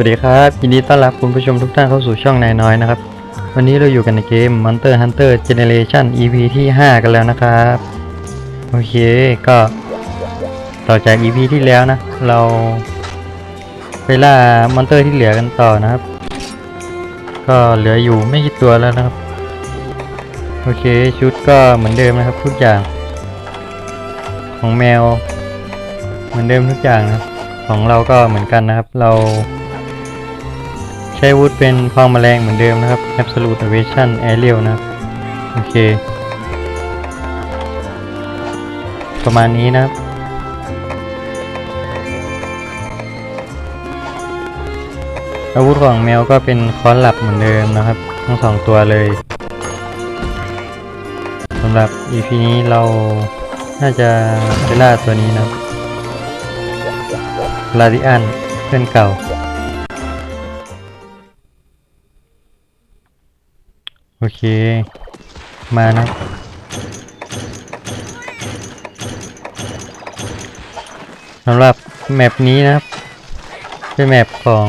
วัสดีครับยินดีต้อนรับคุณผู้ชมทุกท่านเข้าสู่ช่องนายน้อยนะครับ วันนี้เราอยู่กันในเกม Monster Hunter Generation EP ที่ 5 กันแล้วนะครับ โอเคก็ ต่อจาก EP ที่แล้วนะ เราไปล่ามอนเตอร์ที่เหลือกันต่อนะครับ ก็เหลืออยู่ไม่กี่ตัวแล้วนะครับ โอเคชุดก็เหมือนเดิมนะครับทุกอย่าง ของแมว เหมือนเดิมทุกอย่างนะครับของเราก็เหมือนกันนะครับ เรา ใช้วุธเป็นพองแมลงเหมือนเดิมนะครับ Absolute Evasion Aerial นะครับ โอเค ประมาณนี้นะครับ อาวุธของแมวก็เป็นค้อนหลับเหมือนเดิมนะครับ ทั้งสองตัวเลยสำหรับ EP นี้เราน่าจะไปล่าตัวนี้นะครับลาดิอันเพื่อนเก่า เค มานะสำหรับแมปนี้นะครับ เป็นแมปของ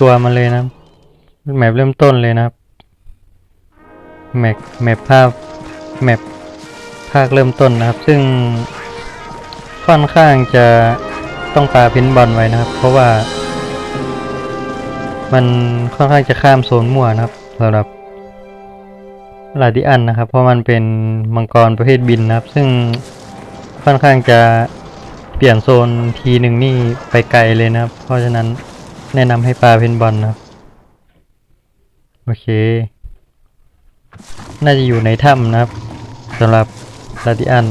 ตัวมันเลยนะแมปเริ่มต้นเลยนะครับ แมปแมปภาพแมปภาคเริ่มต้นนะครับ ซึ่งค่อนข้างจะต้องปาพินบอลไว้นะครับ เพราะว่า มันค่อนข้างจะข้ามโซนมั่วนะครับสำหรับลาดิอันนะครับ เพราะมันเป็นมังกรประเภทบินนะครับ ซึ่งค่อนข้างจะเปลี่ยนโซนทีหนึ่งนี่ไปไกลเลยนะครับ เพราะฉะนั้นแนะนำให้ปลาเพนบอลนะครับ โอเค น่าจะอยู่ในถ้ำนะครับสำหรับลาดิอัน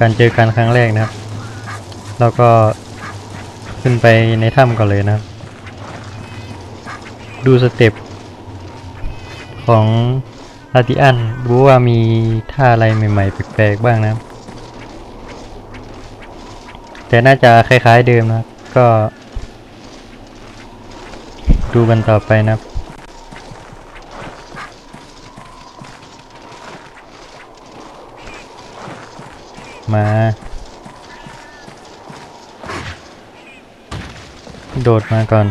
การเจอกันครั้งแรกนะครับเราก็ขึ้นไปในถ้ำก่อนเลยนะครับ ดูสเต็ปของลาดิอันรู้ว่ามีท่าอะไรใหม่ๆ แปลกๆบ้างนะแต่น่าจะคล้ายๆเดิมนะก็ ดูกันต่อไปนะมา โดดมาก่อน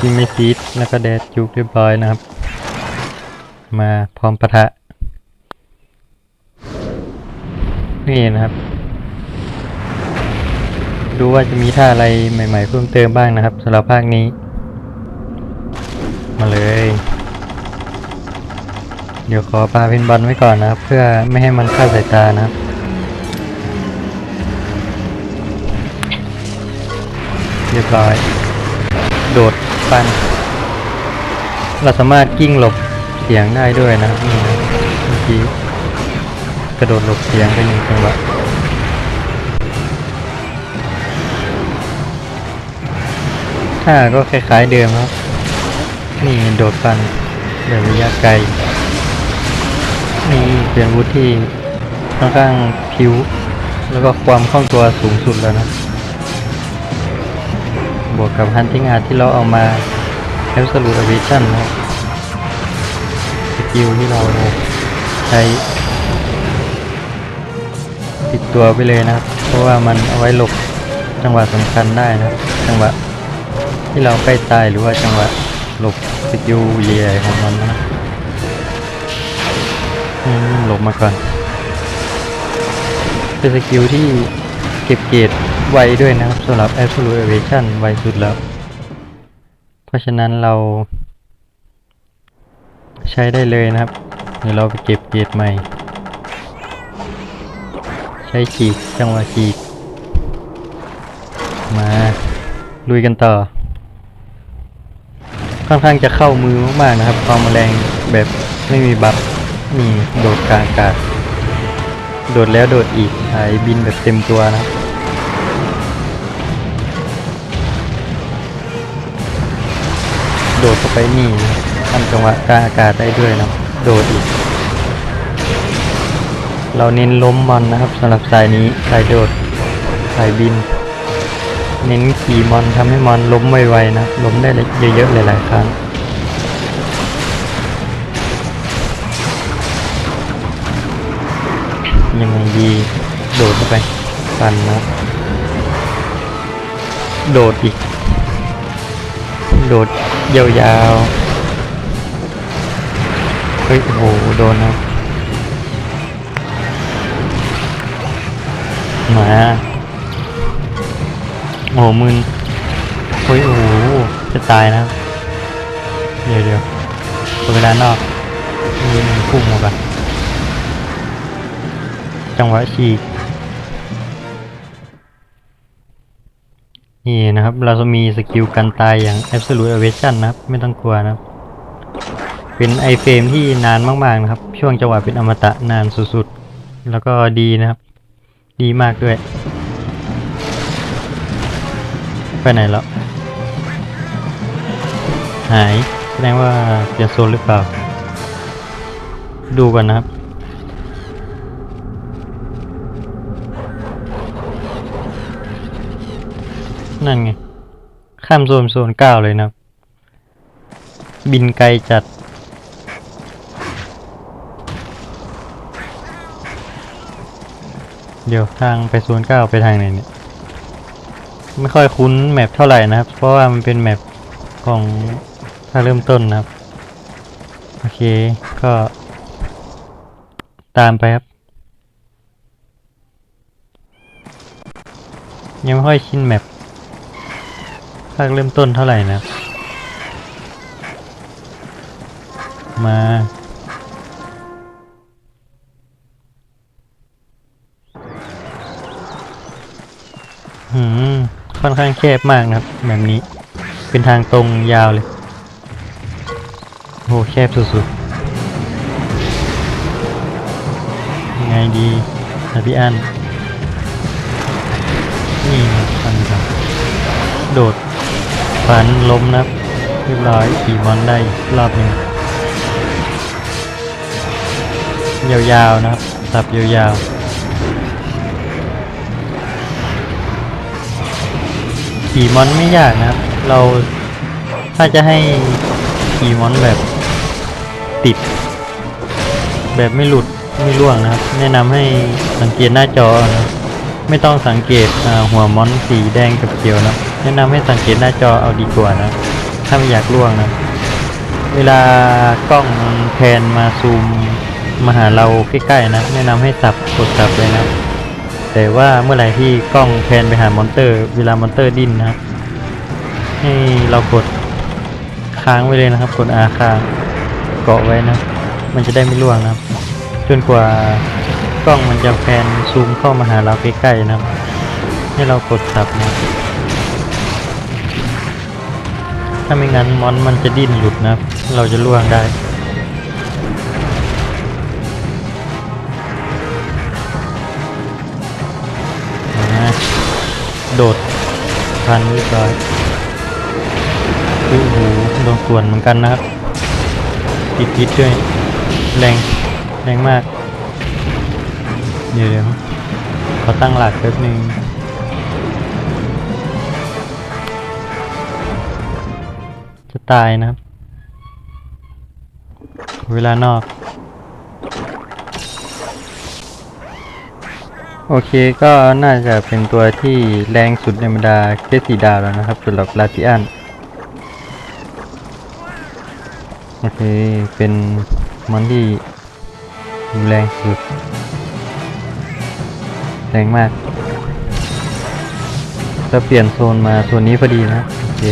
กิมไม่ซีดแล้วก็แดดจุกเรียบร้อยนะครับ มาพร้อมปะทะ นี่นะครับ ดูว่าจะมีท่าอะไรใหม่ๆเพิ่มเติมบ้างนะครับสำหรับภาคนี้ มาเลย เดี๋ยวขอปาพินบอลไว้ก่อนนะครับ เพื่อไม่ให้มันเข้าสายตานะครับเรียบร้อย โดด ปัน เราสามารถกิ้งหลบเสียงได้ด้วยนะครับนี่นะเมื่อกี้กระโดดหลบเสียงไปหนึ่งจังหวะท่าก็คล้ายๆเดิมครับ นี่โดดฟันแบบระยะไกล นี่เป็นวุธที่ค่อนข้างผิว แล้วก็ความคล่องตัวสูงสุดแล้วนะ บวกกับฮันติ n งอาร์ที่เราเอามา Absolute Evasion นะสกิลที่เราใช้ติดตัวไปเลยนะครับ เพราะว่ามันเอาไว้หลบจังหวะสำคัญได้นะครับ จังหวะที่เราใกล้ตายหรือว่าจังหวะหลบสกิลใหญ่ของมันนะหลบมาก่อน เป็นสกิลที่เก็บเกรด ไวด้วยนะครับสำหรับ Absolute Evasion ไวสุดแล้ว เพราะฉะนั้นเรา ใช้ได้เลยนะครับเดี๋ยวเราไปเก็บเกียรดใหม่ ใช้ฉีกจังหวะฉีกมา ลุยกันต่อ ค่อนข้างจะเข้ามือมากๆนะครับ ความแมลงแบบไม่มีบัฟนี่โดดกลางอากาศโดดแล้วโดดอีกหายบินแบบเต็มตัวนะครับ โดเข้าไปนี่ทำจังหวะกางอากาศได้ด้วยนะโดดอีก เราเน้นล้มมอนนะครับสำหรับสายนี้สายโดดสายบิน เน้นขี่มอนทำให้มอนล้มไวๆนะล้มได้เยอะๆหลายๆครั้งยังไงดีโดดเข้าไปฟันนะ โดดอีก โดดยาวๆ เฮ้ยโอ้โหโดนนะมาโอ้มึนเฮ้ยโอ้โหจะตายนะครับเดี๋ยวเดี๋ยวเวลานอกมีหนึ่งพุ่งมาก่อนจังหวะฉีก นี่นะครับ เราจะมีสกิลกันตายอย่าง Absolute Evasion นะครับ ไม่ต้องกลัวนะครับ เป็นไอเฟรมที่นานมากๆนะครับ ช่วงจังหวะเป็นอมตะนานสุดๆ แล้วก็ดีนะครับ ดีมากด้วย ไปไหนแล้ว หาย แสดงว่าเปลี่ยนโซนหรือเปล่า ดูก่อนนะครับ นั่นไง ข้ามโซนโซนเก้าเลยนะบบินไกลจัด เดี๋ยวทางไปโซนเก้าไปทางไหนเนี่ย ไม่ค่อยคุ้นแมปเท่าไหร่นะครับ เพราะว่ามันเป็นแมปของถ้าเริ่มต้นนะครับ โอเค ก็ตามไปครับ ยังไม่ค่อยชินแมป ภาคเริ่มต้นเท่าไหร่นะ มา หืม ค่อนข้างแคบมากนะครับ แบบนี้ เป็นทางตรงยาวเลย โห แคบสุดๆ ยังไงดีนะพี่อัน นี่นะฟันครับโดด ฟันล้มนะเรียบร้อยขี่มอนได้รอบหนึ่งยาวๆนะครับสับยาวๆขี่มอนไม่ยากนะครับ เราถ้าจะให้ขี่มอนแบบติด แบบไม่หลุดไม่ร่วงนะครับ แนะนำให้สังเกตหน้าจอนะไม่ต้องสังเกตหัวมอนสีแดงกับเขียวนะ แนะนำให้สังเกตหน้าจอเอาดีกว่านะ ถ้าไม่อยากล่วงนะ เวลากล้องแพนมาซูมมาหาเราใกล้ๆนะ แนะนำให้สับกดสับเลยนะ แต่ว่าเมื่อไหร่ที่กล้องแพนไปหามอนเตอร์ เวลามอนเตอร์ดิ้นนะ ให้เรากดค้างไว้เลยนะครับ กดอาค้างเกาะไว้นะ มันจะได้ไม่ล่วงนะจนกว่ากล้องมันจะแพนซูมเข้ามาหาเราใกล้ๆนะ ให้เรากดสับนะ ถ้าไม่งั้นมอนมันจะดิ้นหลุดนะ เราจะล่วงได้นะโดดพันเรียบร้อยโอ้โหโดนส่วนเหมือนกันนะครับติดพิษด้วยแรงแรงมาก เดี๋ยวเดี๋ยวขอตั้งหลักแป๊บนึง ตายนะครับ เวลานอก โอเคก็น่าจะเป็นตัวที่แรงสุดในบรรดาเคสสีดาวแล้วนะครับสำหรับลาติอันโอเค เป็นมอนที่แรงสุด แรงมากจะเปลี่ยนโซนมาโซนนี้พอดีนะ โอเค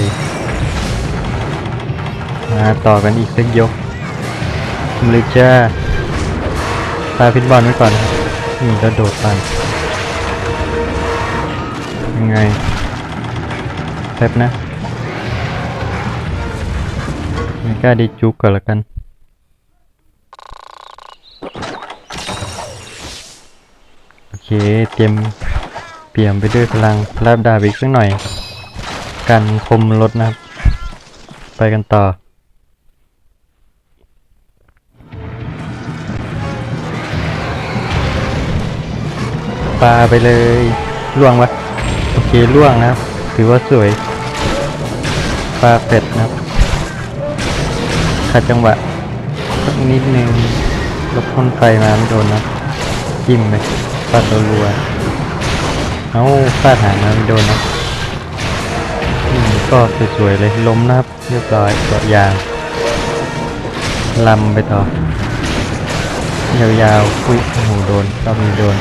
มาต่อกันอีกสักยกมาเลยจ้าปาพิทบอลไว้ก่อนครับนี่ก็โดดปันยังไงแป๊บนะไม่กล้าดีจุกก่อนละกันโอเคเตรียมเปี่ยมไปด้วยพลังลาบดาบอีกสักหน่อย กันคมลดนะครับ ไปกันต่อ ปลาไปเลยล่วงวะโอเคล่วงนะครับ ถือว่าสวย ปลาเป็ดนะครับขัดจังหวะสักนิดนึงลบพ่นไฟมาไม่โดนนะจิ้มไปฟาดรัวเอาฟาดหางมาไม่โดนนะอืมก็สวยๆเลยล้มนะครับเรียบร้อยเกาะยางลำไปต่อยาวๆอุ้ยโอ้โหโดนรอบนี้โดน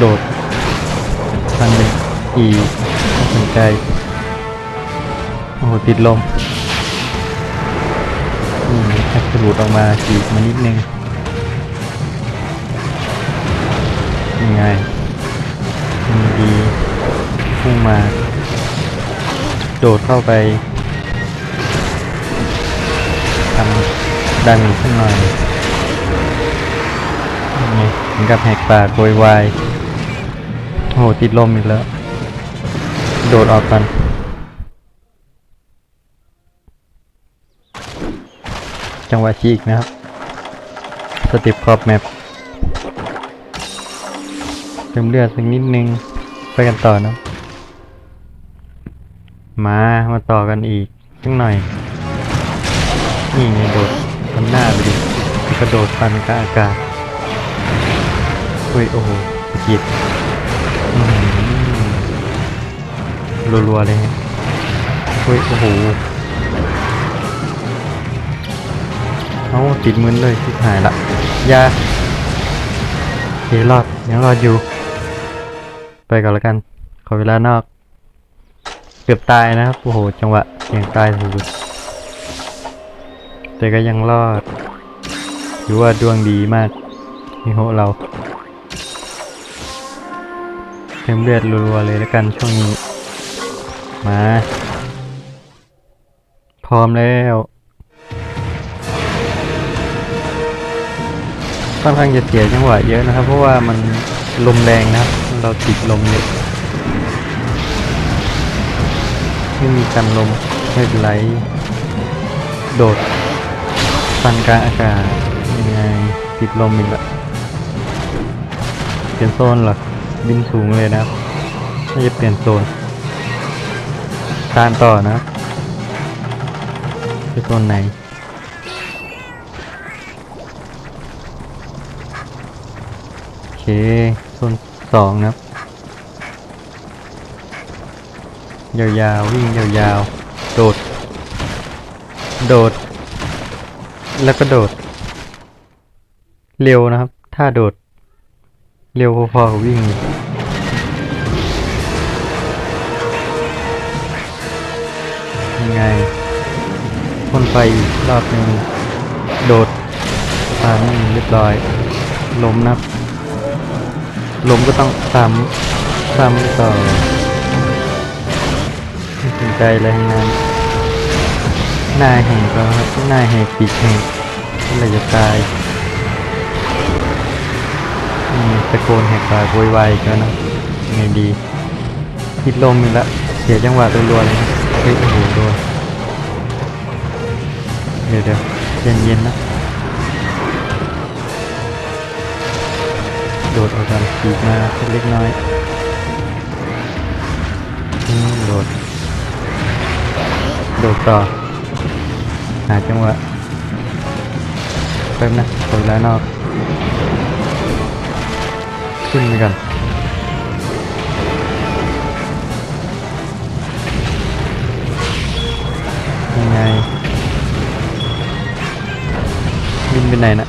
โดดฟันเป็นอีน่าสนใจ โอ้โหติดลมอืมแอบจะหลุดออกมาฉีกมานิดนึงยังไงมันดีพุ่งมา โดดเข้าไปทำดันขึ้นหน่อยยังไงถึงกับแหกปากโวยวาย โหติดลมอีกแล้ว โดดออกกันจังหวะฉีกนะครับ สติปขอบแมปเติมเลือดสักนิดนึง ไปกันต่อนะ มา มาต่อกันอีกสักหน่อย นี่ไงโดดฟันหน้าไปดิกระโดดฟันกลางอากาศอุ้ยโอ้โหสะกิดอื้อหือ รัวๆเลยฮะอุ้ย โอ้โห เอาติดมือเลยทิดหายละยาเครอดยังรอดอยู่ ไปก่อนแล้วกัน ขอเวลานอก เกือบตายนะครับ โอ้โห จังหวะเสี่ยงตายสุดแต่ก็ยังรอดถือว่าดวงดีมากนี่โหเรา มเลือดรัวๆเลยแล้วกันช่วงนี้ มา พร้อมแล้วค่อนข้างจะเสียจังหวะเยอะนะครับ เพราะว่ามันลมแรงนะครับ เราติดลมเยอะไม่มีกันลมไม่เป็นไรโดดฟันกลางอากาศยังไงติดลมอีกละเปลี่ยนโซนหรอ บินสูงเลยนะครับน่าจะเปลี่ยนโซนตามต่อนะครับไปโซนไหนโอเคโซนสองนะครับ ยาวๆวิ่งยาวๆ โดด โดด แล้วก็โดด เร็วนะครับ ถ้าโดด เร็วพอๆกับวิ่งยังไงพ่นไฟอีกรอบหนึ่งโดดตามนี่เรียบร้อยล้มนะครับล้มก็ต้องซ้ำซ้ำต่อไม่สนใจอะไรทั้งนั้นหน้าแหกก็ครับหน้าแหกปีกแหกอะไรจะตายอืม ตะโกนแหกปากโวยวายก็นนะยังไงดีติดลมอีกแล้วเสียจังหวะรัวๆเลยนะเฮ้ยโอ้โหโดนเดี๋ยวเดี๋ยวเย็นๆนะโดดออกกันขีดมาเล็กน้อยโดด โดดต่อ หาจังหวะแป๊บนะขอเวลานอก ขึ้นไปกันยังไงบินไปไหนนะ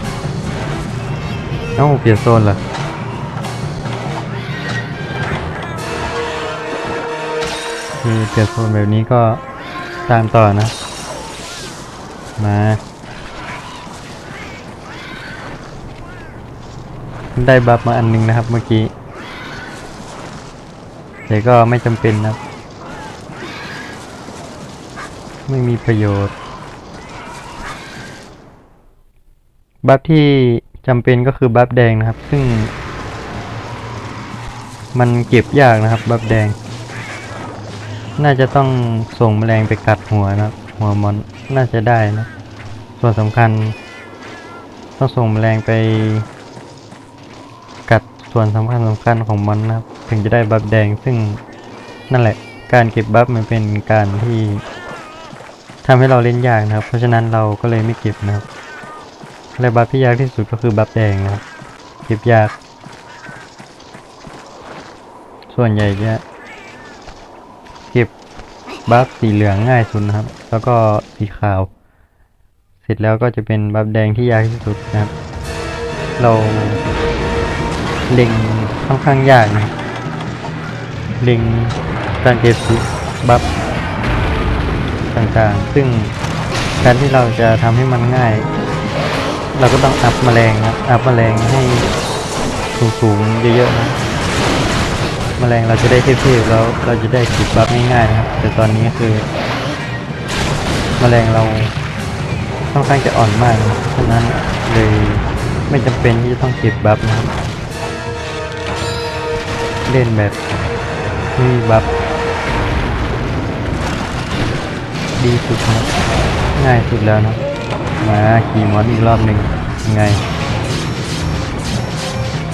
เอ้าเปลี่ยนโซนเหรอคือเปลี่ยนโซนแบบนี้ก็ตามต่อนะ มา ได้บัฟมาอันหนึงนะครับเมื่อกี้แต่ก็ไม่จำเป็นนะครับไม่มีประโยชน์ บัฟที่จำเป็นก็คือบัฟแดงนะครับ ซึ่ง มันเก็บยากนะครับบัฟแดง น่าจะต้องส่งแมลงไปกัดหัวนะครับ หัวมอนน่าจะได้นะ ส่วนสำคัญ ต้องส่งแมลงไป ส่วนสำคัญสำคัญของมอนนะครับ ถึงจะได้บัฟแดงซึ่งนั่นแหละ การเก็บบัฟมันเป็นการที่ทำให้เราเล่นยากนะครับ เพราะฉะนั้นเราก็เลยไม่เก็บนะครับและบัฟที่ยากที่สุดก็คือบัฟแดงนะครับ เก็บยาก ส่วนใหญ่จะเก็บบัฟสีเหลืองง่ายสุดนะครับ แล้วก็สีขาว เสร็จแล้วก็จะเป็นบัฟแดงที่ยากที่สุดนะครับ เรา เล็งค่อนข้างยากนะเล็งการเก็บสีบัฟต่างๆ ซึ่งการที่เราจะทำให้มันง่าย เราก็ต้องอัพแมลงนะครับอัพแมลงให้สูงๆเยอะๆนะแมลงเราจะได้เทพๆแล้วเราจะได้ขีดบัฟง่ายๆนะครับ แต่ตอนนี้คือ แมลงเราค่อนข้างจะอ่อนมากนะครับฉะนั้นเลยไม่จำเป็นที่จะต้องเก็บบัฟนะครับ เล่นแบบไม่มีบัฟดีสุดนะง่ายสุดแล้วนะมาขี่มอนอีกรอบหนึ่งยังไง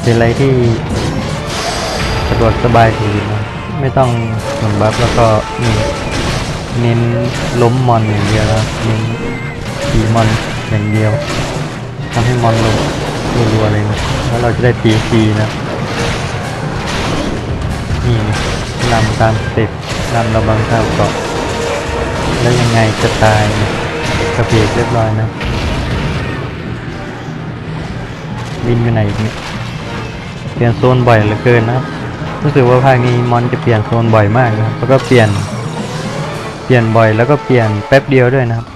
เป็นอะไรที่สะดวกสบายดีนะไม่ต้องหนุนบัฟแล้วก็นี่เน้นล้มมอนอย่างเดียวแล้วเน้นตีมอนอย่างเดียวทำให้มอนล้มรัวๆเลยนะแล้วเราจะได้ตีฟรีนะ ลำตามสเต็ปลำระบังข้าเกาะแล้วยังไงจะตายนะกระเพกเรียบร้อยนะบินไปไหนเนี่ยเปลี่ยนโซนบ่อยเหลือเกินนะรู้สึกว่าภาคนี้มอนจะเปลี่ยนโซนบ่อยมากนะแล้วก็เปลี่ยน เปลี่ยนบ่อยแล้วก็เปลี่ยนแป๊บเดียวด้วยนะครับ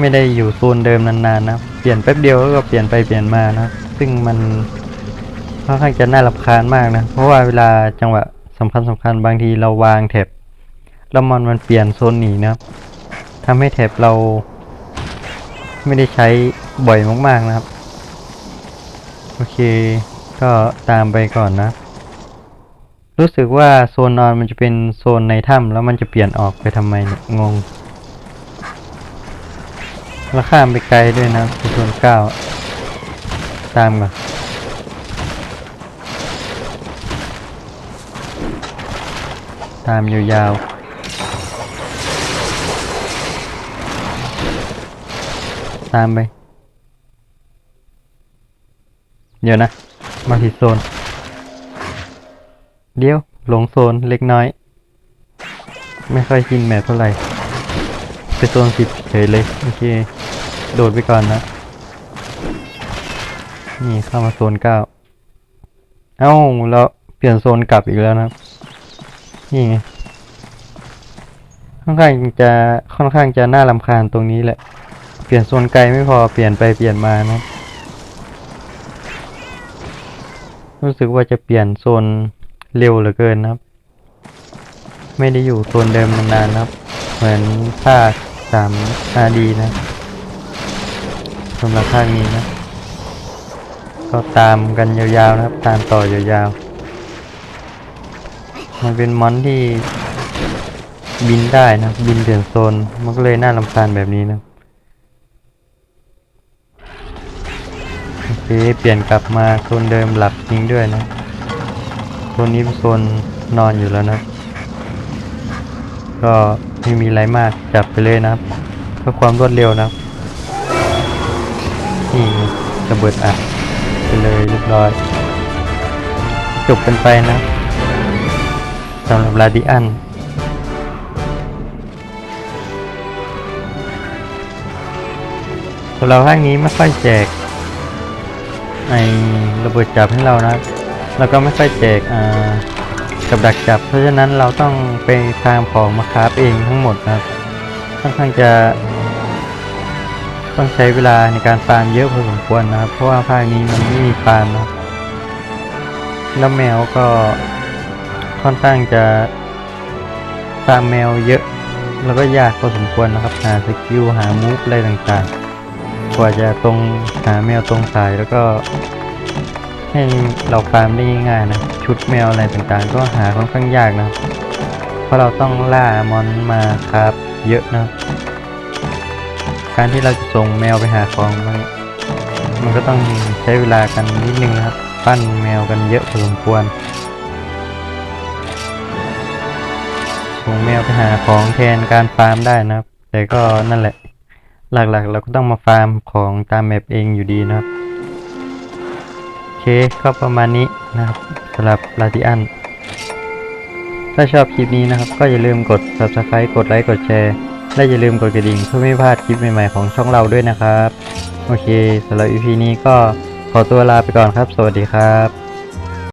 ไม่ได้อยู่โซนเดิมนานๆนะครับเปลี่ยนแป๊บเดียวแล้วก็เปลี่ยนไปเปลี่ยนมานะซึ่งมันค่อนข้างจะน่ารำคาญมากนะ เพราะว่าเวลาจังหวะ สำคัญสำคัญบางทีเราวางแท็บแล้วมอนมันเปลี่ยนโซนหนีนะครับทำให้แท็บเราไม่ได้ใช้บ่อยมากๆนะครับ โอเค ก็ตามไปก่อนนะ รู้สึกว่าโซนนอนมันจะเป็นโซนในถ้ำแล้วมันจะเปลี่ยนออกไปทำไมงงแล้วข้ามไปไกลด้วยนะโซนเก้าตามก่อน ตามยาวๆ ตามไป เดี๋ยวนะ มาผิดโซน เดี๋ยว หลงโซนเล็กน้อย ไม่ค่อยชินแมปเท่าไหร่ไปโซนสิบเฉยเลย โอเค โดดไปก่อนนะ นี่เข้ามาโซนเก้าเอ้า แล้วเปลี่ยนโซนกลับอีกแล้วนะครับ นี่ไงค่อนข้างจะค่อนข้างจะน่ารำคาญตรงนี้แหละ เปลี่ยนโซนไกลไม่พอเปลี่ยนไปเปลี่ยนมานะ รู้สึกว่าจะเปลี่ยนโซนเร็วเหลือเกินนะครับ ไม่ได้อยู่โซนเดิมนานๆนะครับ เหมือนภาคสามอาดีนะสำหรับภาคนี้นะ ก็ตามกันยาวๆนะครับ ตามต่อยาวๆ มันเป็นมอนที่บินได้นะ บินเปลี่ยนโซน มันก็เลยน่ารำคาญแบบนี้นะโอเคเปลี่ยนกลับมาโซนเดิมหลับจริงด้วยนะโซนนี้เป็นโซนนอนอยู่แล้วนะ ก็ไม่มีอะไรมากจับไปเลยนะเพื่อความรวดเร็วนะนี่ระเบิดอัดไปเลยเรียบร้อย จบกันไปนะ สำหรับลาดิอันสำหรับภาคนี้ไม่ค่อยแจกในระเบิดจับให้เรานะแล้วก็ไม่ค่อยแจกกับดักจับ เพราะฉะนั้นเราต้องไปฟามของมาคราฟเองทั้งหมดนะครับค่อนข้างจะ ต้องใช้เวลาในการฟาร์มเยอะพอสมควรนะครับ เพราะว่าภาคนี้มันไม่มีฟาร์มนะแล้วแมวก็ ค่อนข้างจะฟาร์มแมวเยอะ แล้วก็ยากพอสมควรนะครับ หาสกิลหามูฟอะไรต่างๆ กว่าจะตรงหาแมวตรงสายแล้วก็ ให้เราฟาร์มได้ง่ายๆนะ ชุดแมวอะไรต่างๆ ก็หาค่อนข้างยากนะเพราะเราต้องล่ามอนมาครับเยอะนะการที่เราจะส่งแมวไปหาของมันมันก็ต้องใช้เวลากันนิดนึงนะครับ ปั้นแมวกันเยอะพอสมควร ส่งแมวไปหาของแทนการฟาร์มได้นะครับ แต่ก็นั่นแหละ หลักๆ เราก็ต้องมาฟาร์มของตามแมปเองอยู่ดีนะครับโอเคก็ประมาณนี้นะครับสำหรับลาติอัน ถ้าชอบคลิปนี้นะครับ ก็อย่าลืมกด subscribe กดไลค์กดแชร์ และอย่าลืมกดกระดิ่งเพื่อไม่พลาดคลิปใหม่ๆของช่องเราด้วยนะครับ โอเคสำหรับ EP นี้ก็ขอตัวลาไปก่อนครับ สวัสดีครับ